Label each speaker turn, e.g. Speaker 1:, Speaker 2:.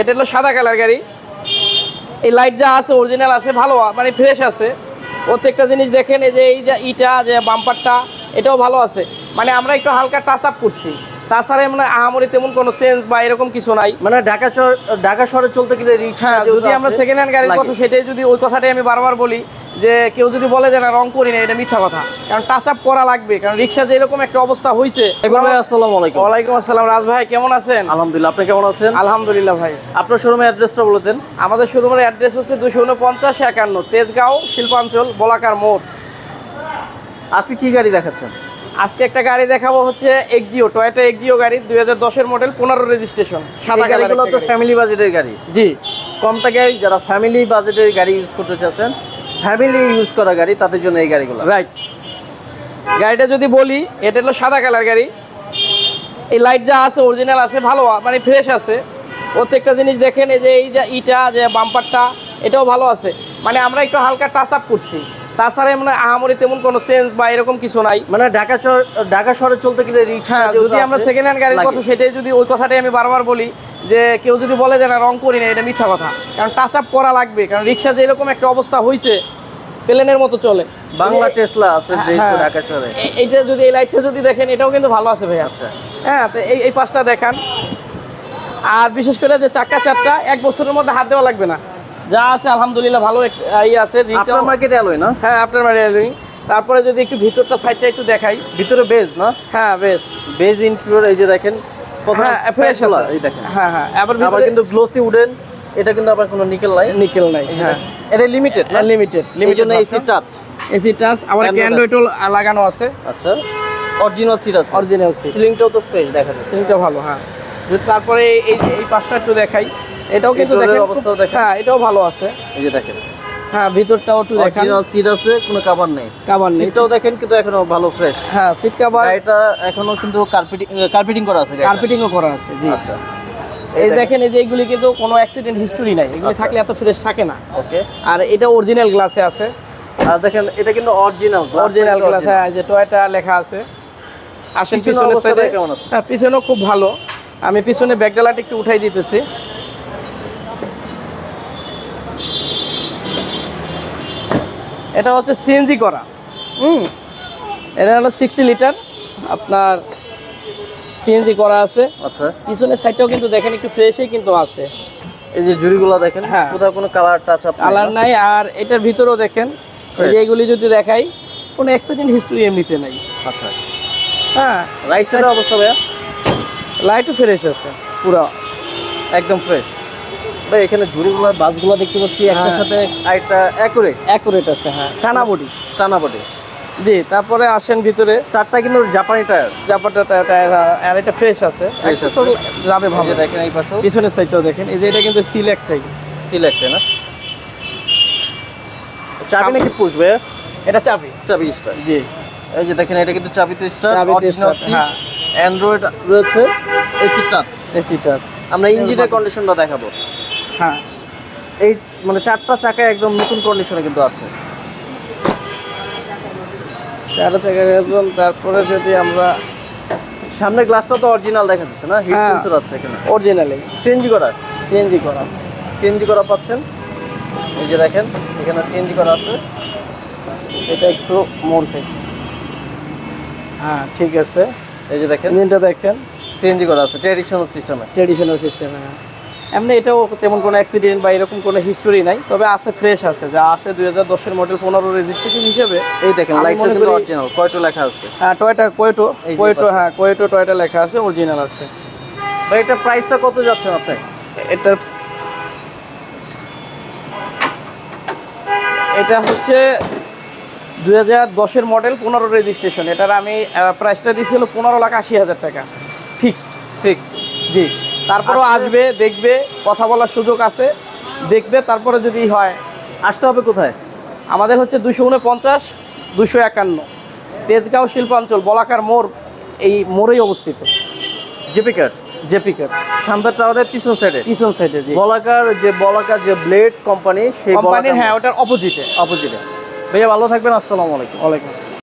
Speaker 1: এটা হলো সাদা কালার গাড়ি। এই লাইট যা আছে অরিজিনাল আছে ভালো মানে ফ্রেশ আছে। প্রত্যেকটা জিনিস দেখেন এই যে এই যে ইটা যে বাম্পারটা এটাও ভালো আছে। মানে আমরা একটু হালকা টাচ আপ করছি। তাছাড়া মানে আহামরি তেমন কোনো চেঞ্জ বা এরকম কিছু নাই।
Speaker 2: মানে ঢাকা শহর ঢাকা শহরে চলতে গেলে রিক্সা
Speaker 1: হ্যাঁ যদি আমরা সেকেন্ড হ্যান্ড গাড়ির কথা সেটাই যদি ওই কথাটাই আমি বারবার বলি যে কেউ যদি বলে যে না রং করি না এটা মিথ্যা কথা। কারণ টাচ আপ করা লাগবে কারণ রিক্সা যে এরকম একটা অবস্থা হয়েছে
Speaker 2: আসসালামু আলাইকুম।
Speaker 1: ওয়ালাইকুম আসসালাম রাজ ভাই কেমন আছেন?
Speaker 2: আলহামদুলিল্লাহ আপনি কেমন আছেন?
Speaker 1: আলহামদুলিল্লাহ ভাই।
Speaker 2: আপনার শোরুমের অ্যাড্রেসটা বলে দেন।
Speaker 1: আমাদের শোরুমের অ্যাড্রেস হচ্ছে দুশো উনপঞ্চাশ একান্ন তেজগাঁও শিল্পাঞ্চল বলাকার মোড়।
Speaker 2: আজকে কি গাড়ি দেখাচ্ছেন?
Speaker 1: আজকে একটা গাড়ি দেখাবো হচ্ছে এক্সিও টয়োটা এক্সিও গাড়ি দুই হাজার দশের মডেল পনেরো রেজিস্ট্রেশন সাদা
Speaker 2: গাড়িগুলো তো ফ্যামিলি বাজেটের গাড়ি।
Speaker 1: জি।
Speaker 2: কম টাকায় যারা ফ্যামিলি বাজেটের গাড়ি ইউজ করতে চাচ্ছেন ফ্যামিলি ইউজ করা গাড়ি তাদের জন্য এই গাড়িগুলো।
Speaker 1: রাইট গাড়িটা যদি বলি এটা হলো সাদা কালার গাড়ি। এই লাইট যা আছে অরিজিনাল আছে ভালো মানে ফ্রেশ আছে। প্রত্যেকটা জিনিস দেখেন এই যে এই যে ইটা যে বাম্পারটা এটাও ভালো আছে। মানে আমরা একটু হালকা টাচ আপ করছি। তাছাড়া মানে আহামরি তেমন কোনো চেঞ্জ বা এরকম কিছু নাই।
Speaker 2: মানে ঢাকা ঢাকা শহরে চলতে গেলে রিক্সা
Speaker 1: হ্যাঁ যদি আমরা সেকেন্ড হ্যান্ড গাড়ির কথা সেটাই যদি ওই কথাটাই আমি বারবার বলি যে কেউ যদি বলে যে না রং করি না এটা মিথ্যা কথা। কারণ টাচ আপ করা লাগবে কারণ রিক্সা যে এরকম একটা অবস্থা হয়েছে প্লেনের মতো চলে।
Speaker 2: বাংলা টেসলা আছে
Speaker 1: হ্যাঁ।
Speaker 2: ঢাকা শহরে।
Speaker 1: এইটা যদি এই লাইটটা যদি দেখেন এটাও কিন্তু ভালো আছে ভাইয়া।
Speaker 2: আচ্ছা।
Speaker 1: হ্যাঁ তো এই এই পাঁচটা দেখান। আর বিশেষ করে যে চাক্কা চারটা এক বছরের মধ্যে হাত দেওয়া লাগবে না। যা আছে আলহামদুলিল্লাহ ভালো ই আছে।
Speaker 2: আপনার মার্কেটে অ্যালোয় না?
Speaker 1: হ্যাঁ আপনার বাড়ি ring। তারপরে যদি একটু ভিতরটা সাইডটা একটু দেখাই।
Speaker 2: ভিতরে বেজ না?
Speaker 1: হ্যাঁ বেশ
Speaker 2: বেজ ইন্টেরিয়র এই যে দেখেন
Speaker 1: হ্যাঁ ফ্রেশ আছে।
Speaker 2: এই দেখেন।
Speaker 1: হ্যাঁ হ্যাঁ আবার
Speaker 2: আবার কিন্তু গ্লোসি উডেন এটা কিন্তু আবার কোনো নিকেল নাই।
Speaker 1: নিকেল নাই হ্যাঁ।
Speaker 2: এটা লিমিটেড না?
Speaker 1: লিমিটেড
Speaker 2: এই এসি টাচ
Speaker 1: এসি টাচ আবার লাগানো আছে।
Speaker 2: আচ্ছা অরিজিনাল সিট আছে।
Speaker 1: অরিজিনাল সিট
Speaker 2: সিলিংটাও তো ফ্রেশ দেখা যাচ্ছে।
Speaker 1: ভালো হ্যাঁ। তারপরে এই পাশটা একটু দেখাই এটাও কিন্তু
Speaker 2: ভিতরের
Speaker 1: দেখেন
Speaker 2: অবস্থাও দেখেন।
Speaker 1: হ্যাঁ এটাও ভালো আছে।
Speaker 2: এই যে দেখেন।
Speaker 1: হ্যাঁ ভিতরটাও একটু দেখান।
Speaker 2: সিট আছে কোনো কভার নেই।
Speaker 1: কাভার নেই।
Speaker 2: সিটটাও দেখেন কিন্তু এখনও ভালো ফ্রেশ
Speaker 1: হ্যাঁ সিট কাভার
Speaker 2: গাড়িটা এখনও কিন্তু কার্পেটিং কার্পেটিং করা আছে।
Speaker 1: কার্পেটিংও করা আছে জি।
Speaker 2: আচ্ছা।
Speaker 1: এই দেখেন এই যে এইগুলি কিন্তু কোনো অ্যাক্সিডেন্ট হিস্টোরি নাই। এগুলি
Speaker 2: আচ্ছা।
Speaker 1: থাকলে এত ফ্রেশ থাকে না।
Speaker 2: ওকে
Speaker 1: আর এটা অরিজিনাল গ্লাসে আছে।
Speaker 2: আর দেখেন এটা কিন্তু অরিজিনাল
Speaker 1: অরিজিনাল গ্লাস হ্যাঁ যে টয়টা লেখা আছে। আসেন
Speaker 2: পিছনের
Speaker 1: সাইডে
Speaker 2: কেমন আছে?
Speaker 1: হ্যাঁ পিছনেও খুব ভালো। আমি পিছনে ব্যাকডালাটা একটু উঠাই দিতেছি। এটা হচ্ছে সিএনজি করা। হুম? এটা হলো সিক্সটি লিটার আপনার সিএনজি করা আছে।
Speaker 2: আচ্ছা।
Speaker 1: পিছনের সাইডটাও কিন্তু দেখেন একটু ফ্রেশই কিন্তু আছে।
Speaker 2: এই যে জুড়িগুলো দেখেন
Speaker 1: হ্যাঁ।
Speaker 2: কোথাও কোনো কালার টাচ আপ
Speaker 1: কালার নাই আর এটার ভিতরেও দেখেন এই যে এইগুলি যদি দেখাই কোনো অ্যাক্সিডেন্ট হিস্ট্রি এমনিতে নাই।
Speaker 2: আচ্ছা।
Speaker 1: হ্যাঁ।
Speaker 2: রাইট সাইডের অবস্থা ভাইয়া?
Speaker 1: লাইটও ফ্রেশ আছে পুরো।
Speaker 2: একদম ফ্রেশ ভাই এখানে জুড়িগুলো বাসগুলো দেখতে পাচ্ছি একটার
Speaker 1: হ্যাঁ।
Speaker 2: সাথে আরেকটা অ্যাকুরেট
Speaker 1: অ্যাকুরেট আছে হ্যাঁ। টানা বডি
Speaker 2: টানা বডি
Speaker 1: জি তারপরে আসেন ভিতরে।
Speaker 2: চারটা কিন্তু জাপানি টায়ার।
Speaker 1: জাপাটা টায়ার আর এটা ফ্রেশ আছে। যাবে ভালো।
Speaker 2: দেখেন এই পাশেও।
Speaker 1: পিছনের সাইডটাও দেখেন। এই যে এটা কিন্তু সিল একটাই
Speaker 2: সিলেক্টে না? চাবি নাকি পুশ ভাইয়া?
Speaker 1: এটা চাবি।
Speaker 2: চাবি স্টার।
Speaker 1: জি।
Speaker 2: এই যে দেখেন এটা কিন্তু চাবিতে স্টার অরিজিনাল
Speaker 1: হ্যাঁ।
Speaker 2: অ্যান্ড্রয়েড রয়েছে এসি টাচ
Speaker 1: এসিটা আছে
Speaker 2: আমরা ইঞ্জিনের কন্ডিশনটা দেখাবো।
Speaker 1: হ্যাঁ।
Speaker 2: এই মানে চারটা চাকা একদম নতুন কন্ডিশনে কিন্তু আছে।
Speaker 1: চারটা থেকে একদম তারপরে যদি আমরা
Speaker 2: সামনের গ্লাসটা তো অরিজিনাল দেখা যাচ্ছে না? হিট
Speaker 1: হ্যাঁ।
Speaker 2: সেন্সর আছে এখানে।
Speaker 1: অরিজিনালি
Speaker 2: সিএনজি করা।
Speaker 1: সিএনজি করা
Speaker 2: সিএনজি করা পাচ্ছেন? এই যে দেখেন এখানে সিএনজি করা আছে।
Speaker 1: এটা একটু মোড় খাইছে। হ্যাঁ ঠিক আছে।
Speaker 2: এই যে দেখেন।
Speaker 1: ইঞ্জিনটা দেখেন।
Speaker 2: সিএনজি করা আছে ট্র্যাডিশনাল সিস্টেমে
Speaker 1: ট্রেডিশনাল সিস্টেমে এমনি এটাও তেমন কোনো অ্যাক্সিডেন্ট বা এরকম কোনো হিস্টোরি নাই। তবে আছে ফ্রেশ আছে যা আছে দুই হাজার দশের মডেল পনেরো রেজিস্ট্রেশন হিসেবে
Speaker 2: এই দেখেন
Speaker 1: আমি
Speaker 2: লাইটটা কিন্তু অরিজিনাল কয়টো লেখা আছে?
Speaker 1: হ্যাঁ টয়টা কোয়েটো? কোয়েটো হ্যাঁ কোয়েটো টয়টা লেখা আছে অরিজিনাল আছে।
Speaker 2: ভাই এটা প্রাইসটা কত যাচ্ছেন আপনি
Speaker 1: এটার এটা হচ্ছে দুই হাজার দশের মডেল পনেরো রেজিস্ট্রেশন এটার আমি প্রাইসটা দিয়েছিল পনেরো লাখ আশি হাজার টাকা। ফিক্সড
Speaker 2: ফিক্সড
Speaker 1: জি। তারপরেও আসবে। দেখবে কথা বলার সুযোগ আছে। দেখবে তারপরে যদি হয়
Speaker 2: আসতে হবে কোথায়?
Speaker 1: আমাদের হচ্ছে দুশো উনপঞ্চাশ দুশো একান্ন। তেজগাঁও শিল্পাঞ্চল বলাকার মোড় এই মোড়েই অবস্থিত।
Speaker 2: JP cars
Speaker 1: JP cars
Speaker 2: Shanta টাওয়ারের পিছন সাইডে
Speaker 1: পিছন সাইডে জি।
Speaker 2: বলাকার যে বলাকার যে ব্লেড কোম্পানি সেই
Speaker 1: কোম্পানির হ্যাঁ ওটার অপোজিটে
Speaker 2: অপোজিটে ভাইয়া ভালো থাকবেন আসসালামু আলাইকুম।
Speaker 1: ওয়ালাইকুম আসসালাম।